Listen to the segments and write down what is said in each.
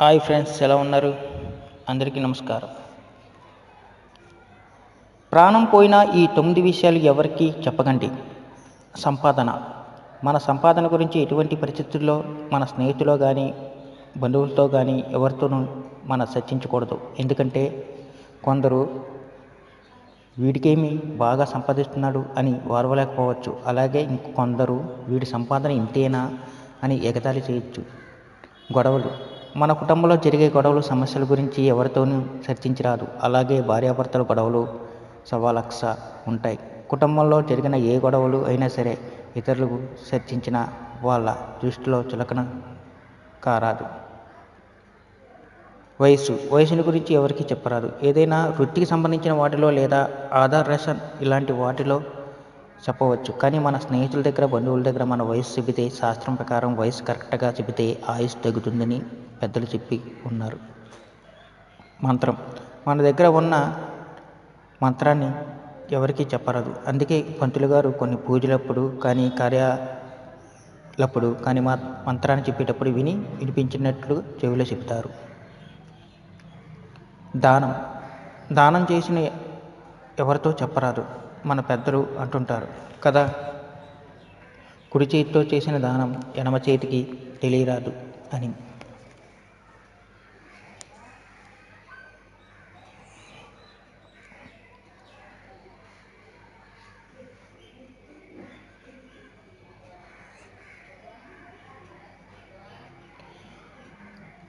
Hi friends ఎలా ఉన్నారు? అందరికీ నమస్కారం. ప్రాణం పోయిన ఈ తొమ్మిది విషయాలు ఎవరికి చెప్పకండి. సంపాదన. మన సంపాదన గురించి ఎటువంటి పరిస్థితుల్లో మన స్నేహితులో కానీ బంధువులతో కానీ ఎవరితోనూ మన చర్చించకూడదు. ఎందుకంటే కొందరు వీడికేమి బాగా సంపాదిస్తున్నాడు అని వారవలేకపోవచ్చు. అలాగే ఇంకొందరు వీడి సంపాదన ఇంతేనా అని ఎగతాళి చేయొచ్చు. గొడవలు. మన కుటుంబంలో జరిగే గొడవలు సమస్యల గురించి ఎవరితోనూ చర్చించరాదు. అలాగే భార్యాభర్తల గొడవలు సవాలక్ష ఉంటాయి. కుటుంబంలో జరిగిన ఏ గొడవలు అయినా సరే ఇతరులకు చర్చించిన వాళ్ళ దృష్టిలో చులకన కారాదు. వయసు వయసుని గురించి ఎవరికి చెప్పరాదు. ఏదైనా వృత్తికి సంబంధించిన వాటిలో లేదా ఆధార్ రేషన్ ఇలాంటి వాటిలో చెప్పవచ్చు. కానీ మన స్నేహితుల దగ్గర బంధువుల దగ్గర మన వయసు చెబితే శాస్త్రం ప్రకారం వయసు కరెక్ట్గా చెబితే ఆయుష్ తగ్గుతుందని పెద్దలు చెప్పి ఉన్నారు. మంత్రం. మన దగ్గర ఉన్న మంత్రాన్ని ఎవరికీ చెప్పరాదు. అందుకే పంతులు గారు కొన్ని పూజలప్పుడు కానీ కార్యాలప్పుడు కానీ మా మంత్రాన్ని చెప్పేటప్పుడు విని వినిపించినట్లు చెవిలో చెప్తారు దానం. దానం చేసిన ఎవరితో చెప్పరాదు. మన పెద్దలు అంటుంటారు. కదా? కుడి చేతితో చేసిన దానం ఎడమ చేతికి తెలియరాదు అని.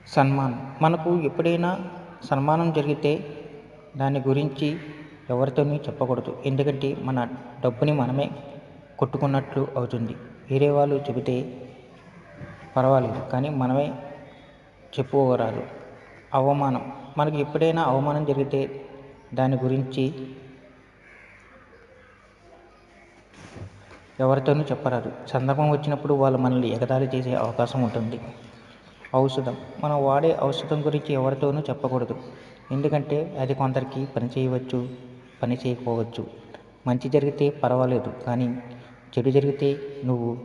సన్మానం. మనకు ఎప్పుడైనా సన్మానం జరిగితే దాని గురించి ఎవరితోనూ చెప్పకూడదు. ఎందుకంటే మన డబ్బుని మనమే కొట్టుకున్నట్లు అవుతుంది. వేరే వాళ్ళు చెబితే పర్వాలేదు. కానీ మనమే చెప్పుకోరాదు. అవమానం. మనకి ఎప్పుడైనా అవమానం జరిగితే దాని గురించి ఎవరితోనూ చెప్పరాదు. సందర్భం వచ్చినప్పుడు వాళ్ళు మనల్ని ఎగతాళి చేసే అవకాశం ఉంటుంది. ఔషధం. మనం వాడే ఔషధం గురించి ఎవరితోనూ చెప్పకూడదు. ఎందుకంటే అది కొందరికి పని చేయవచ్చు పని చేయకపోవచ్చు. మంచి జరిగితే పర్వాలేదు కానీ చెడు జరిగితే నువ్వు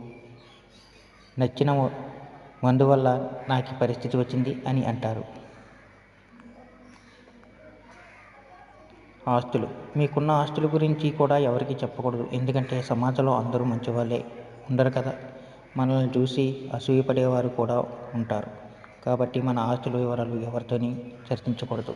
నచ్చిన మందు వల్ల నాకు ఈ పరిస్థితి వచ్చింది అని అంటారు. ఆస్తులు. మీకున్న ఆస్తుల గురించి కూడా ఎవరికి చెప్పకూడదు. ఎందుకంటే సమాజంలో అందరూ మంచివాళ్ళే. ఉండరు కదా? మనల్ని చూసి అసూయపడేవారు కూడా ఉంటారు. కాబట్టి మన ఆస్తుల వివరాలు ఎవరితోని చర్చించకూడదు.